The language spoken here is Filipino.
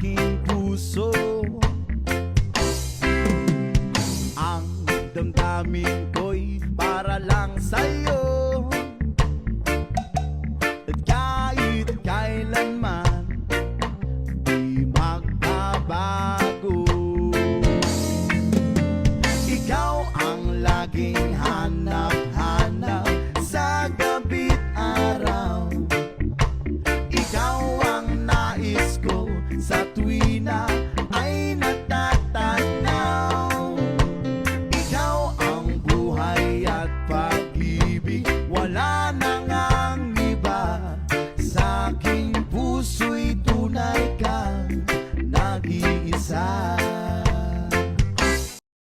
aking puso. Ang damdamin ko'y para lang sa'yo. At kahit kailanman Di magbabago. Ikaw ang sa tuwi na ay ang buhay at pag-ibig Wala na ngang iba. Sa aking puso'y tunay kang nag-iisa.